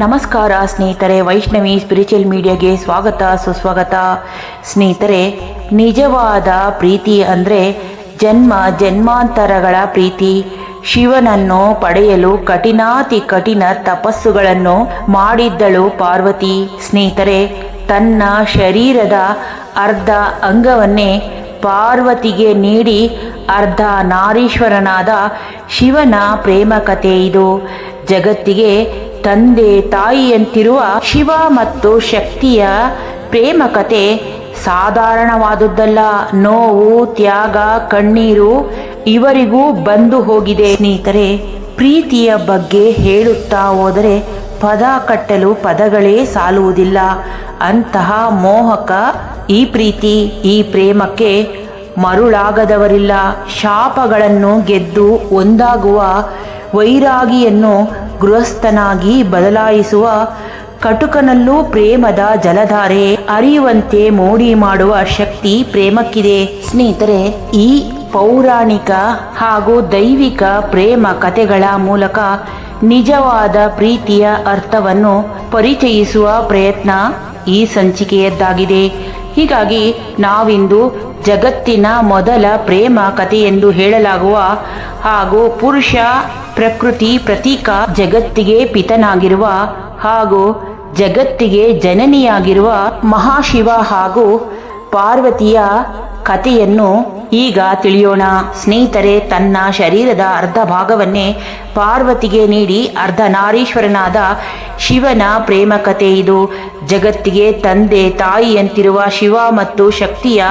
ನಮಸ್ಕಾರ ಸ್ನೇಹಿತರೆ, ವೈಷ್ಣವಿ ಸ್ಪಿರಿಚುವಲ್ ಮೀಡಿಯಾಗೆ ಸ್ವಾಗತ, ಸುಸ್ವಾಗತ. ಸ್ನೇಹಿತರೆ, ನಿಜವಾದ ಪ್ರೀತಿ ಅಂದರೆ ಜನ್ಮ, ಜನ್ಮಾಂತರಗಳ ಪ್ರೀತಿ. ಶಿವನನ್ನು ಪಡೆಯಲು ಕಠಿಣಾತಿ ಕಠಿಣ ತಪಸ್ಸುಗಳನ್ನು ಮಾಡಿದ್ದಳು ಪಾರ್ವತಿ. ಸ್ನೇಹಿತರೆ, ತನ್ನ ಶರೀರದ ಅರ್ಧ ಅಂಗವನ್ನೇ ಪಾರ್ವತಿಗೆ ನೀಡಿ ಅರ್ಧ ನಾರೀಶ್ವರನಾದ ಶಿವನ ಪ್ರೇಮ ಕಥೆ ಇದು. ಜಗತ್ತಿಗೆ ತಂದೆ ತಾಯಿಯಂತಿರುವ ಶಿವ ಮತ್ತು ಶಕ್ತಿಯ ಪ್ರೇಮ ಕತೆ ಸಾಧಾರಣವಾದುದ್ದಲ್ಲ. ನೋವು, ತ್ಯಾಗ, ಕಣ್ಣೀರು ಇವರಿಗೂ ಬಂದು ಹೋಗಿದೆ. ಸ್ನೇಹಿತರೆ, ಪ್ರೀತಿಯ ಬಗ್ಗೆ ಹೇಳುತ್ತಾ ಹೋದರೆ ಪದ ಕಟ್ಟಲು ಪದಗಳೇ ಸಾಲುವುದಿಲ್ಲ. ಅಂತಹ ಮೋಹಕ ಈ ಪ್ರೀತಿ, ಈ ಪ್ರೇಮಕ್ಕೆ ಮರುಳಾಗದವರಿಲ್ಲ. ಶಾಪಗಳನ್ನು ಗೆದ್ದು ಒಂದಾಗುವ ವೈರಾಗಿಯನ್ನು ಗೃಹಸ್ಥನಾಗಿ ಬದಲಾಯಿಸುವ ಕಟುಕನಲ್ಲೂ ಪ್ರೇಮದ ಜಲಧಾರೆ ಅರಿಯುವಂತೆ ಮೋಡಿ ಮಾಡುವ ಶಕ್ತಿ ಪ್ರೇಮಕ್ಕಿದೆ. ಸ್ನೇಹಿತರೆ, ಈ ಪೌರಾಣಿಕ ಹಾಗೂ ದೈವಿಕ ಪ್ರೇಮ ಕಥೆಗಳ ಮೂಲಕ ನಿಜವಾದ ಪ್ರೀತಿಯ ಅರ್ಥವನ್ನು ಪರಿಚಯಿಸುವ ಪ್ರಯತ್ನ ಈ ಸಂಚಿಕೆಯದ್ದಾಗಿದೆ. ಹೀಗಾಗಿ ನಾವಿಂದು ಜಗತ್ತಿನ ಮೊದಲ ಪ್ರೇಮ ಕಥೆಯೆಂದು ಹೇಳಲಾಗುವ ಹಾಗೂ ಪುರುಷ ಪ್ರಕೃತಿ ಪ್ರತೀಕ ಜಗತ್ತಿಗೆ ಪಿತನಾಗಿರುವ ಹಾಗೂ ಜಗತ್ತಿಗೆ ಜನನಿಯಾಗಿರುವ ಮಹಾಶಿವ ಹಾಗೂ ಪಾರ್ವತಿಯ ಕಥೆಯನ್ನು ಈಗ ತಿಳಿಯೋಣ. ಸ್ನೇಹಿತರೆ, ತನ್ನ ಶರೀರದ ಅರ್ಧ ಭಾಗವನ್ನೇ ಪಾರ್ವತಿಗೆ ನೀಡಿ ಅರ್ಧ ನಾರೀಶ್ವರನಾದ ಶಿವನ ಪ್ರೇಮ ಕಥೆ ಇದು. ಜಗತ್ತಿಗೆ ತಂದೆ ತಾಯಿಯಂತಿರುವ ಶಿವ ಮತ್ತು ಶಕ್ತಿಯ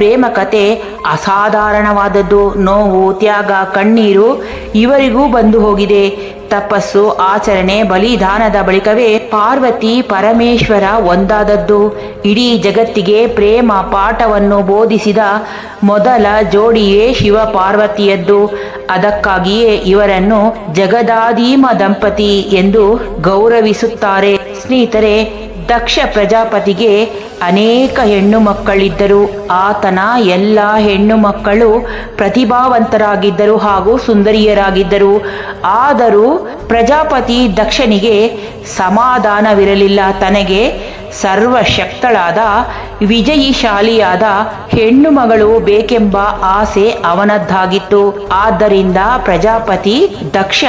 ಪ್ರೇಮ ಕತೆ ಅಸಾಧಾರಣವಾದದ್ದು. ನೋವು, ತ್ಯಾಗ, ಕಣ್ಣೀರು ಇವರಿಗೂ ಬಂದು ಹೋಗಿದೆ. ತಪಸ್ಸು, ಆಚರಣೆ, ಬಲಿದಾನದ ಬಳಿಕವೇ ಪಾರ್ವತಿ ಪರಮೇಶ್ವರ ಒಂದಾದದ್ದು. ಇಡೀ ಜಗತ್ತಿಗೆ ಪ್ರೇಮ ಪಾಠವನ್ನು ಬೋಧಿಸಿದ ಮೊದಲ ಜೋಡಿಯೇ ಶಿವ ಪಾರ್ವತಿಯದ್ದು ಅದಕ್ಕಾಗಿಯೇ ಇವರನ್ನು ಜಗದಾದೀಮ ದಂಪತಿ ಎಂದು ಗೌರವಿಸುತ್ತಾರೆ. ಸ್ನೇಹಿತರೆ ದಕ್ಷ ಪ್ರಜಾಪತಿಗೆ ಅನೇಕ ಹೆಣ್ಣು ಮಕ್ಕಳಿದ್ದರು. ಆತನ ಎಲ್ಲ ಹೆಣ್ಣು ಮಕ್ಕಳು ಪ್ರತಿಭಾವಂತರಾಗಿದ್ದರು ಹಾಗೂ ಸುಂದರಿಯರಾಗಿದ್ದರು. ಆದರೂ ಪ್ರಜಾಪತಿ ದಕ್ಷನಿಗೆ ಸಮಾಧಾನವಿರಲಿಲ್ಲ. ತನಗೆ ಸರ್ವಶಕ್ತಳಾದ, ವಿಜಯಿಶಾಲಿಯಾದ ಹೆಣ್ಣು ಮಗಳು ಬೇಕೆಂಬ ಆಸೆ ಅವನದ್ದಾಗಿತ್ತು. ಆದ್ದರಿಂದ ಪ್ರಜಾಪತಿ ದಕ್ಷ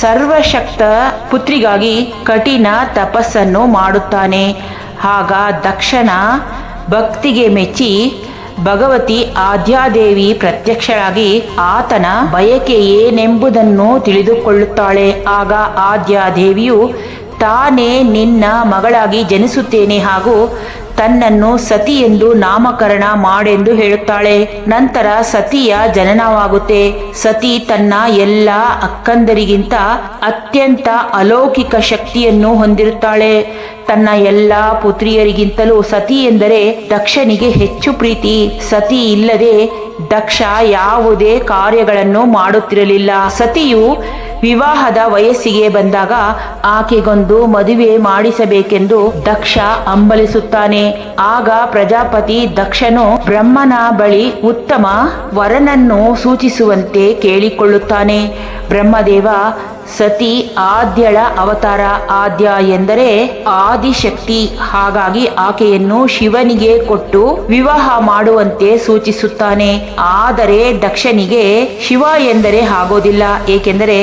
ಸರ್ವಶಕ್ತ ಪುತ್ರಿಗಾಗಿ ಕಠಿಣ ತಪಸ್ಸನ್ನು ಮಾಡುತ್ತಾನೆ. ಆಗ ದಕ್ಷನ ಭಕ್ತಿಗೆ ಮೆಚ್ಚಿ ಭಗವತಿ ಆದ್ಯಾದೇವಿ ಪ್ರತ್ಯಕ್ಷರಾಗಿ ಆತನ ಬಯಕೆ ಏನೆಂಬುದನ್ನು ತಿಳಿದುಕೊಳ್ಳುತ್ತಾಳೆ. ಆಗ ಆದ್ಯಾದೇವಿಯು ತಾನೇ ನಿನ್ನ ಮಗಳಾಗಿ ಜನಿಸುತ್ತೇನೆ ಹಾಗೂ ತನ್ನನ್ನು ಸತಿ ಎಂದು ನಾಮಕರಣ ಮಾಡೆಂದು ಹೇಳುತ್ತಾಳೆ. ನಂತರ ಸತಿಯ ಜನನವಾಗುತ್ತೆ. ಸತಿ ತನ್ನ ಎಲ್ಲ ಅಕ್ಕಂದರಿಗಿಂತ ಅತ್ಯಂತ ಅಲೌಕಿಕ ಶಕ್ತಿಯನ್ನು ಹೊಂದಿರುತ್ತಾಳೆ. ತನ್ನ ಎಲ್ಲ ಪುತ್ರಿಯರಿಗಿಂತಲೂ ಸತಿ ಎಂದರೆ ದಕ್ಷನಿಗೆ ಹೆಚ್ಚು ಪ್ರೀತಿ. ಸತಿ ಇಲ್ಲದೆ ದಕ್ಷ ಯಾವುದೇ ಕಾರ್ಯಗಳನ್ನು ಮಾಡುತ್ತಿರಲಿಲ್ಲ. ಸತಿಯು ವಿವಾಹದ ವಯಸ್ಸಿಗೆ ಬಂದಾಗ ಆಕೆಗೊಂದು ಮದುವೆ ಮಾಡಿಸಬೇಕೆಂದು ದಕ್ಷ ಅಂಬಲಿಸುತ್ತಾನೆ ಆಗ ಪ್ರಜಾಪತಿ ದಕ್ಷನು ಬ್ರಹ್ಮನ ಬಳಿ ಉತ್ತಮ ವರನನ್ನು ಸೂಚಿಸುವಂತೆ ಕೇಳಿಕೊಳ್ಳುತ್ತಾನೆ. ಬ್ರಹ್ಮದೇವ, ಸತಿ ಆದ್ಯಳ ಅವತಾರ ಆದ್ಯ ಎಂದರೆ ಆದಿಶಕ್ತಿ. ಹಾಗಾಗಿ ಆಕೆಯನ್ನು ಶಿವನಿಗೆ ಕೊಟ್ಟು ವಿವಾಹ ಮಾಡುವಂತೆ ಸೂಚಿಸುತ್ತಾನೆ. ಆದರೆ ದಕ್ಷನಿಗೆ ಶಿವ ಎಂದರೆ ಆಗೋದಿಲ್ಲ, ಏಕೆಂದರೆ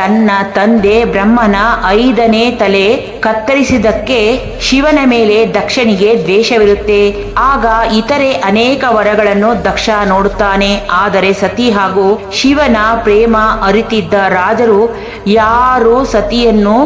ತನ್ನ ತಂದೆ ಬ್ರಹ್ಮನ ಐದನೇ ತಲೆ ಕತ್ತರಿಸಿದಕ್ಕೆ ಶಿವನ ಮೇಲೆ ದಕ್ಷನಿಗೆ ದ್ವೇಷವಿರುತ್ತೆ. ಆಗ ಇತರೆ ಅನೇಕ ವರಗಳನ್ನು ದಕ್ಷ ನೋಡುತ್ತಾನೆ. ಆದರೆ ಸತಿ ಹಾಗೂ ಶಿವನ ಪ್ರೇಮ ಅರಿತಿದ್ದ ರಾಜರು ಯಾರು ಸತಿಯನ್ನು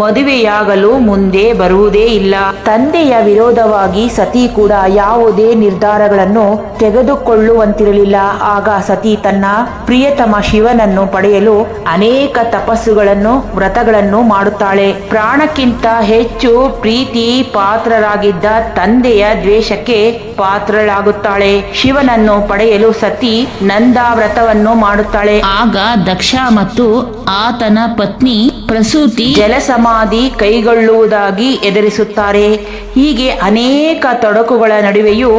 ಮದುವೆಯಾಗಲು ಮುಂದೆ ಬರುವುದೇ ಇಲ್ಲ. ತಂದೆಯ ವಿರೋಧವಾಗಿ ಸತಿ ಕೂಡ ಯಾವುದೇ ನಿರ್ಧಾರಗಳನ್ನು ತೆಗೆದುಕೊಳ್ಳುವಂತಿರಲಿಲ್ಲ. ಆಗ ಸತಿ ತನ್ನ ಪ್ರಿಯತಮ ಶಿವನನ್ನು ಪಡೆಯಲು ಅನೇಕ ತಪಸ್ಸುಗಳನ್ನು, ವ್ರತಗಳನ್ನು ಮಾಡುತ್ತಾಳೆ. ಪ್ರಾಣಕ್ಕಿಂತ ಹೆಚ್ಚು ಪ್ರೀತಿ ಪಾತ್ರರಾಗಿದ್ದ ತಂದೆಯ ದ್ವೇಷಕ್ಕೆ ಪಾತ್ರಳಾಗುತ್ತಾಳೆ. ಶಿವನನ್ನು ಪಡೆಯಲು ಸತಿ ನಂದಾ ವ್ರತವನ್ನು ಮಾಡುತ್ತಾಳೆ. ಆಗ ದಕ್ಷ ಮತ್ತು ಆತನ ಪತ್ನಿ ಪ್ರಸೂತಿ ಜಲಸಮಾಧಿ ಕೈಗೊಳ್ಳುವುದಾಗಿ ಎದುರಿಸುತ್ತಾರೆ. ಹೀಗೆ ಅನೇಕ ತೊಡಕುಗಳ ನಡುವೆಯೂ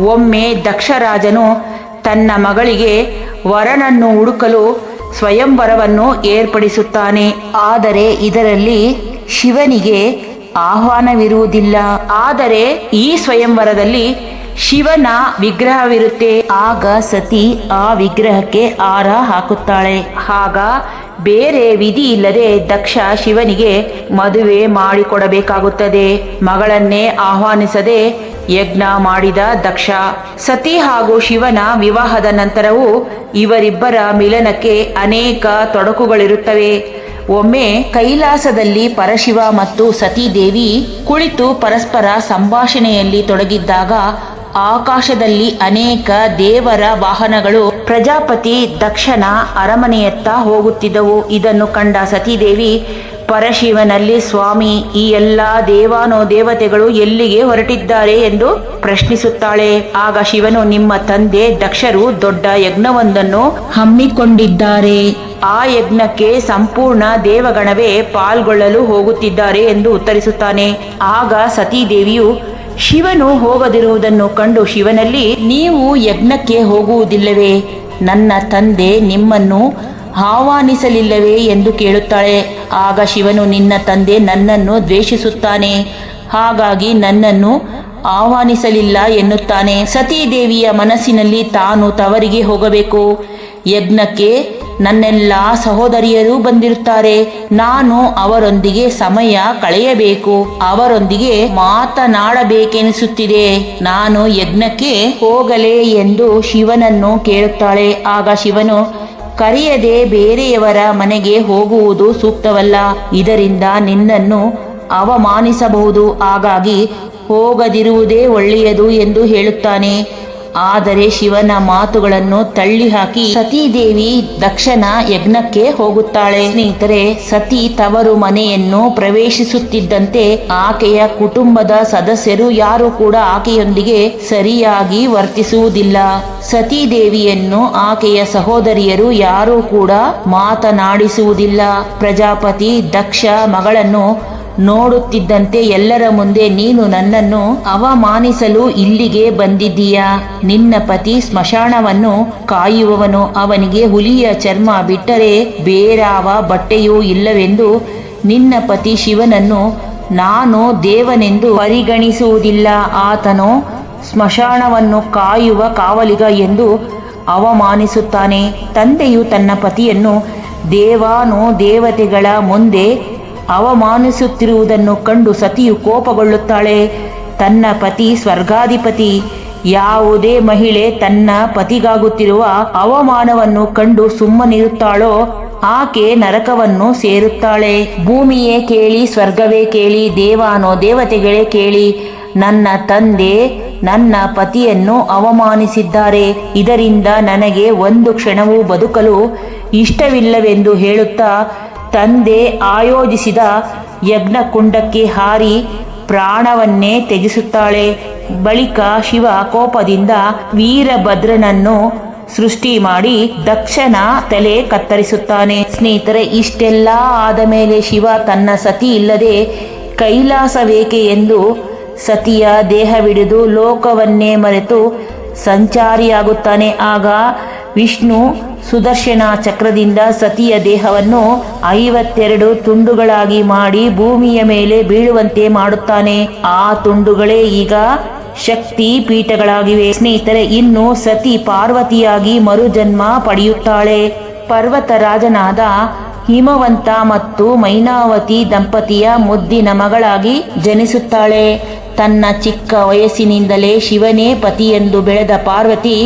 ಒಮ್ಮೆ ದಕ್ಷರಾಜನು ತನ್ನ ಮಗಳಿಗೆ ವರನನ್ನು ಹುಡುಕಲು ಸ್ವಯಂವರವನ್ನು ಏರ್ಪಡಿಸುತ್ತಾನೆ. ಆದರೆ ಇದರಲ್ಲಿ ಶಿವನಿಗೆ ಆಹ್ವಾನವಿರುವುದಿಲ್ಲ. ಆದರೆ ಈ ಸ್ವಯಂವರದಲ್ಲಿ ಶಿವನ ವಿಗ್ರಹವಿರುತ್ತೆ. ಆಗ ಸತಿ ಆ ವಿಗ್ರಹಕ್ಕೆ ಆರ ಹಾಕುತ್ತಾಳೆ. ಆಗ ಬೇರೆ ವಿಧಿ ಇಲ್ಲದೆ ದಕ್ಷ ಶಿವನಿಗೆ ಮದುವೆ ಮಾಡಿಕೊಡಬೇಕಾಗುತ್ತದೆ. ಮಗಳನ್ನೇ ಆಹ್ವಾನಿಸದೆ ಯಜ್ಞ ಮಾಡಿದ ದಕ್ಷ. ಸತಿ ಹಾಗೂ ಶಿವನ ವಿವಾಹದ ನಂತರವೂ ಇವರಿಬ್ಬರ ಮಿಲನಕ್ಕೆ ಅನೇಕ ತೊಡಕುಗಳಿರುತ್ತವೆ. ಒಮ್ಮೆ ಕೈಲಾಸದಲ್ಲಿ ಪರಶಿವ ಮತ್ತು ಸತೀದೇವಿ ಕುಳಿತು ಪರಸ್ಪರ ಸಂಭಾಷಣೆಯಲ್ಲಿ ತೊಡಗಿದ್ದಾಗ ಆಕಾಶದಲ್ಲಿ ಅನೇಕ ದೇವರ ವಾಹನಗಳು ಪ್ರಜಾಪತಿ ದಕ್ಷನ ಅರಮನೆಯತ್ತ ಹೋಗುತ್ತಿದ್ದವು. ಇದನ್ನು ಕಂಡ ಸತೀದೇವಿ, ಪರಶಿವನಲ್ಲಿ ಸ್ವಾಮಿ, ಈ ಎಲ್ಲ ದೇವಾನೋ ದೇವತೆಗಳು ಎಲ್ಲಿಗೆ ಹೊರಟಿದ್ದಾರೆ? ಎಂದು ಪ್ರಶ್ನಿಸುತ್ತಾಳೆ. ಆಗ ಶಿವನು, ನಿಮ್ಮ ತಂದೆ ದಕ್ಷರು ದೊಡ್ಡ ಯಜ್ಞವೊಂದನ್ನು ಹಮ್ಮಿಕೊಂಡಿದ್ದಾರೆ. ಆ ಯಜ್ಞಕ್ಕೆ ಸಂಪೂರ್ಣ ದೇವಗಣವೇ ಪಾಲ್ಗೊಳ್ಳಲು ಹೋಗುತ್ತಿದ್ದಾರೆ ಎಂದು ಉತ್ತರಿಸುತ್ತಾನೆ. ಆಗ ಸತೀದೇವಿಯು ಶಿವನು ಹೋಗದಿರುವುದನ್ನು ಕಂಡು ಶಿವನಲ್ಲಿ, ನೀವು ಯಜ್ಞಕ್ಕೆ ಹೋಗುವುದಿಲ್ಲವೇ? ನನ್ನ ತಂದೆ ನಿಮ್ಮನ್ನು ಆಹ್ವಾನಿಸಲಿಲ್ಲವೇ? ಎಂದು ಕೇಳುತ್ತಾಳೆ. ಆಗ ಶಿವನು, ನಿನ್ನ ತಂದೆ ನನ್ನನ್ನು ದ್ವೇಷಿಸುತ್ತಾನೆ. ಹಾಗಾಗಿ ನನ್ನನ್ನು ಆಹ್ವಾನಿಸಲಿಲ್ಲ ಎನ್ನುತ್ತಾನೆ. ಸತೀದೇವಿಯ ಮನಸ್ಸಿನಲ್ಲಿ ತಾನು ತವರಿಗೆ ಹೋಗಬೇಕು. ಯಜ್ಞಕ್ಕೆ ನನ್ನೆಲ್ಲ ಸಹೋದರಿಯರು ಬಂದಿರುತ್ತಾರೆ. ನಾನು ಅವರೊಂದಿಗೆ ಸಮಯ ಕಳೆಯಬೇಕು. ಅವರೊಂದಿಗೆ ಮಾತನಾಡಬೇಕೆನಿಸುತ್ತಿದೆ. ನಾನು ಯಜ್ಞಕ್ಕೆ ಹೋಗಲೇ ಎಂದು ಶಿವನನ್ನು ಕೇಳುತ್ತಾಳೆ. ಆಗ ಶಿವನು, ಕರೆಯದೆ ಬೇರೆಯವರ ಮನೆಗೆ ಹೋಗುವುದು ಸೂಕ್ತವಲ್ಲ. ಇದರಿಂದ ನಿನ್ನನ್ನು ಅವಮಾನಿಸಬಹುದು. ಹಾಗಾಗಿ ಹೋಗದಿರುವುದೇ ಒಳ್ಳೆಯದು ಎಂದು ಹೇಳುತ್ತಾನೆ. ಆದರೆ ಶಿವನ ಮಾತುಗಳನ್ನು ತಳ್ಳಿಹಾಕಿ ಸತೀದೇವಿ ದಕ್ಷನ ಯಜ್ಞಕ್ಕೆ ಹೋಗುತ್ತಾಳೆ. ಸ್ನೇಹಿತರೆ, ಸತಿ ತವರು ಮನೆಯನ್ನು ಪ್ರವೇಶಿಸುತ್ತಿದ್ದಂತೆ ಆಕೆಯ ಕುಟುಂಬದ ಸದಸ್ಯರು ಯಾರು ಕೂಡ ಆಕೆಯೊಂದಿಗೆ ಸರಿಯಾಗಿ ವರ್ತಿಸುವುದಿಲ್ಲ. ಸತೀದೇವಿಯನ್ನು ಆಕೆಯ ಸಹೋದರಿಯರು ಯಾರೂ ಕೂಡ ಮಾತನಾಡಿಸುವುದಿಲ್ಲ. ಪ್ರಜಾಪತಿ ದಕ್ಷ ಮಗಳನ್ನು ನೋಡುತ್ತಿದ್ದಂತೆ ಎಲ್ಲರ ಮುಂದೆ ನೀನು ನನ್ನನ್ನು ಅವಮಾನಿಸಲು ಇಲ್ಲಿಗೆ ಬಂದಿದ್ದೀಯಾ. ನಿನ್ನ ಪತಿ ಸ್ಮಶಾನವನ್ನು ಕಾಯುವವನು ಅವನಿಗೆ ಹುಲಿಯ ಚರ್ಮ ಬಿಟ್ಟರೆ ಬೇರಾವ ಬಟ್ಟೆಯೂ ಇಲ್ಲವೆಂದು ನಿನ್ನ ಪತಿ ಶಿವನನ್ನು ನಾನು ದೇವನೆಂದು ಪರಿಗಣಿಸುವುದಿಲ್ಲ. ಆತನು ಸ್ಮಶಾನವನ್ನು ಕಾಯುವ ಕಾವಲಿಗ ಎಂದು ಅವಮಾನಿಸುತ್ತಾನೆ. ತಂದೆಯು ತನ್ನ ಪತಿಯನ್ನು ದೇವಾನು ದೇವತೆಗಳ ಮುಂದೆ ಅವಮಾನಿಸುತ್ತಿರುವುದನ್ನು ಕಂಡು ಸತಿಯು ಕೋಪಗೊಳ್ಳುತ್ತಾಳೆ. ತನ್ನ ಪತಿ ಸ್ವರ್ಗಾಧಿಪತಿ. ಯಾವುದೇ ಮಹಿಳೆ ತನ್ನ ಪತಿಗಾಗುತ್ತಿರುವ ಅವಮಾನವನ್ನು ಕಂಡು ಸುಮ್ಮನಿರುತ್ತಾಳೋ, ಆಕೆ ನರಕವನ್ನು ಸೇರುತ್ತಾಳೆ. ಭೂಮಿಯೇ ಕೇಳಿ, ಸ್ವರ್ಗವೇ ಕೇಳಿ ದೇವಾನೋ ದೇವತೆಗಳೇ ಕೇಳಿ, ನನ್ನ ತಂದೆ ನನ್ನ ಪತಿಯನ್ನು ಅವಮಾನಿಸಿದ್ದಾರೆ. ಇದರಿಂದ ನನಗೆ ಒಂದು ಕ್ಷಣವೂ ಬದುಕಲು ಇಷ್ಟವಿಲ್ಲವೆಂದು ಹೇಳುತ್ತಾ ತಂದೆ ಆಯೋಜಿಸಿದ ಯಜ್ಞಕುಂಡಕ್ಕೆ ಹಾರಿ ಪ್ರಾಣವನ್ನೇ ತ್ಯಜಿಸುತ್ತಾಳೆ. ಬಳಿಕ ಶಿವ ಕೋಪದಿಂದ ವೀರಭದ್ರನನ್ನು ಸೃಷ್ಟಿ ಮಾಡಿ ದಕ್ಷನ ತಲೆ ಕತ್ತರಿಸುತ್ತಾನೆ. ಸ್ನೇಹಿತರೆ, ಇಷ್ಟೆಲ್ಲ ಆದ ಮೇಲೆ ಶಿವ ತನ್ನ ಸತಿ ಇಲ್ಲದೆ ಕೈಲಾಸವೇಕೆ ಎಂದು ಸತಿಯ ದೇಹವಿಡಿದು ಲೋಕವನ್ನೇ ಮರೆತು ಸಂಚಾರಿಯಾಗುತ್ತಾನೆ. ಆಗ ವಿಷ್ಣು ಸುದರ್ಶನ ಚಕ್ರದಿಂದ ಸತಿಯ ದೇಹವನ್ನು ಐವತ್ತೆರಡು ತುಂಡುಗಳಾಗಿ ಮಾಡಿ ಭೂಮಿಯ ಮೇಲೆ ಬೀಳುವಂತೆ ಮಾಡುತ್ತಾನೆ. ಆ ತುಂಡುಗಳೇ ಈಗ ಶಕ್ತಿ ಪೀಠಗಳಾಗಿವೆ. ಸ್ನೇಹಿತರೆ, ಇನ್ನು ಸತಿ ಪಾರ್ವತಿಯಾಗಿ ಮರುಜನ್ಮ ಪಡೆಯುತ್ತಾಳೆ. ಪರ್ವತರಾಜನಾದ ಹಿಮವಂತ ಮತ್ತು ಮೈನಾವತಿ ದಂಪತಿಯ ಮುದ್ದಿನ ಮಗಳಾಗಿ ಜನಿಸುತ್ತಾಳೆ. ತನ್ನ ಚಿಕ್ಕ ವಯಸ್ಸಿನಿಂದಲೇ ಶಿವನೇ ಪತಿಯೆಂದು ಬೆಳೆದ ಪಾರ್ವತಿ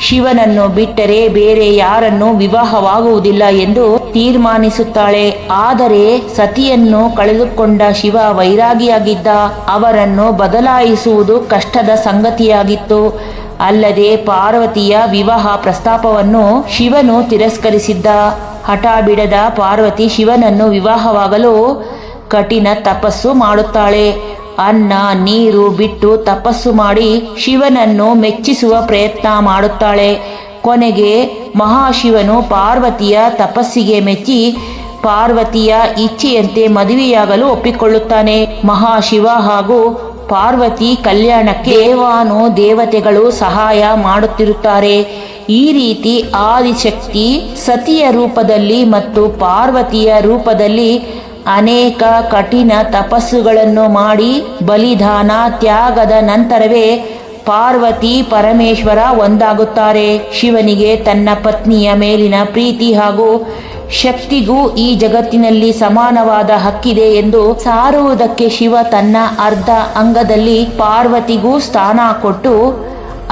ಶಿವನನ್ನು ಬಿಟ್ಟರೆ ಬೇರೆ ಯಾರನ್ನು ವಿವಾಹವಾಗುವುದಿಲ್ಲ ಎಂದು ತೀರ್ಮಾನಿಸುತ್ತಾಳೆ. ಆದರೆ ಸತಿಯನ್ನು ಕಳೆದುಕೊಂಡ ಶಿವ ವೈರಾಗಿಯಾಗಿದ್ದ ಅವರನ್ನು ಬದಲಾಯಿಸುವುದು ಕಷ್ಟದ ಸಂಗತಿಯಾಗಿತ್ತು. ಅಲ್ಲದೆ ಪಾರ್ವತಿಯ ವಿವಾಹ ಪ್ರಸ್ತಾಪವನ್ನು ಶಿವನು ತಿರಸ್ಕರಿಸಿದ್ದ. ಹಠ ಬಿಡದ ಪಾರ್ವತಿ ಶಿವನನ್ನು ವಿವಾಹವಾಗಲು ಕಠಿಣ ತಪಸ್ಸು ಮಾಡುತ್ತಾಳೆ. ಅನ್ನ, ನೀರು ಬಿಟ್ಟು ತಪಸ್ಸು ಮಾಡಿ ಶಿವನನ್ನು ಮೆಚ್ಚಿಸುವ ಪ್ರಯತ್ನ ಮಾಡುತ್ತಾಳೆ. ಕೊನೆಗೆ ಮಹಾಶಿವನು ಪಾರ್ವತಿಯ ತಪಸ್ಸಿಗೆ ಮೆಚ್ಚಿ ಪಾರ್ವತಿಯ ಇಚ್ಛೆಯಂತೆ ಮದುವೆಯಾಗಲು ಒಪ್ಪಿಕೊಳ್ಳುತ್ತಾನೆ. ಮಹಾಶಿವ ಹಾಗೂ ಪಾರ್ವತಿ ಕಲ್ಯಾಣಕ್ಕೆ ದೇವಾನು ದೇವತೆಗಳು ಸಹಾಯ ಮಾಡುತ್ತಿರುತ್ತಾರೆ. ಈ ರೀತಿ ಆದಿಶಕ್ತಿ ಸತಿಯ ರೂಪದಲ್ಲಿ ಮತ್ತು ಪಾರ್ವತಿಯ ರೂಪದಲ್ಲಿ ಅನೇಕ ಕಠಿಣ ತಪಸ್ಸುಗಳನ್ನು ಮಾಡಿ ಬಲಿದಾನ ತ್ಯಾಗದ ನಂತರವೇ ಪಾರ್ವತಿ ಪರಮೇಶ್ವರ ಒಂದಾಗುತ್ತಾರೆ. ಶಿವನಿಗೆ ತನ್ನ ಪತ್ನಿಯ ಮೇಲಿನ ಪ್ರೀತಿ ಹಾಗೂ ಶಕ್ತಿಗೂ ಈ ಜಗತ್ತಿನಲ್ಲಿ ಸಮಾನವಾದ ಹಕ್ಕಿದೆ ಎಂದು ಸಾರುವುದಕ್ಕೆ ಶಿವ ತನ್ನ ಅರ್ಧ ಅಂಗದಲ್ಲಿ ಪಾರ್ವತಿಗೂ ಸ್ಥಾನ ಕೊಟ್ಟು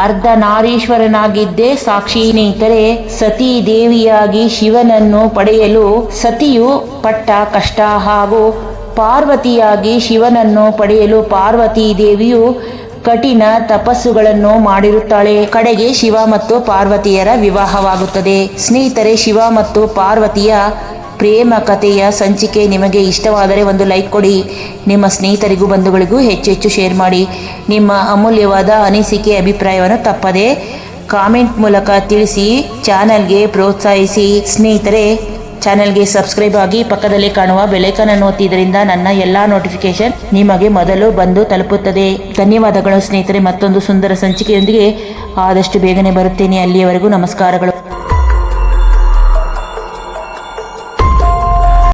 ಅರ್ಧ ನಾರೀಶ್ವರನಾಗಿದ್ದೇ, ಸಾಕ್ಷಿ ಸ್ನೇಹಿತರೆ, ಸತೀ ದೇವಿಯಾಗಿ ಶಿವನನ್ನು ಪಡೆಯಲು ಸತಿಯು ಪಟ್ಟ ಕಷ್ಟ ಹಾಗೂ ಪಾರ್ವತಿಯಾಗಿ ಶಿವನನ್ನು ಪಡೆಯಲು ಪಾರ್ವತಿ ದೇವಿಯು ಕಠಿಣ ತಪಸ್ಸುಗಳನ್ನು ಮಾಡಿರುತ್ತಾಳೆ. ಕಡೆಗೆ ಶಿವ ಮತ್ತು ಪಾರ್ವತಿಯರ ವಿವಾಹವಾಗುತ್ತದೆ. ಸ್ನೇಹಿತರೆ, ಶಿವ ಮತ್ತು ಪಾರ್ವತಿಯ ಪ್ರೇಮ ಕಥೆಯ ಸಂಚಿಕೆ ನಿಮಗೆ ಇಷ್ಟವಾದರೆ ಒಂದು ಲೈಕ್ ಕೊಡಿ. ನಿಮ್ಮ ಸ್ನೇಹಿತರಿಗೂ ಬಂಧುಗಳಿಗೂ ಹೆಚ್ಚು ಹೆಚ್ಚು ಶೇರ್ ಮಾಡಿ. ನಿಮ್ಮ ಅಮೂಲ್ಯವಾದ ಅನಿಸಿಕೆ ಅಭಿಪ್ರಾಯವನ್ನು ತಪ್ಪದೆ ಕಾಮೆಂಟ್ ಮೂಲಕ ತಿಳಿಸಿ, ಚಾನಲ್ಗೆ ಪ್ರೋತ್ಸಾಹಿಸಿ. ಸ್ನೇಹಿತರೆ, ಚಾನಲ್ಗೆ ಸಬ್ಸ್ಕ್ರೈಬ್ ಆಗಿ ಪಕ್ಕದಲ್ಲಿ ಕಾಣುವ ಬೆಲೈಕನ್ ಅನ್ನು ಒತ್ತಿದ್ರಿಂದ ನನ್ನ ಎಲ್ಲಾ ನೋಟಿಫಿಕೇಶನ್ ನಿಮಗೆ ಮೊದಲು ಬಂದು ತಲುಪುತ್ತದೆ. ಧನ್ಯವಾದಗಳು ಸ್ನೇಹಿತರೆ. ಮತ್ತೊಂದು ಸುಂದರ ಸಂಚಿಕೆಯೊಂದಿಗೆ ಆದಷ್ಟು ಬೇಗನೆ ಬರುತ್ತೇನೆ. ಅಲ್ಲಿಯವರೆಗೂ ನಮಸ್ಕಾರಗಳು.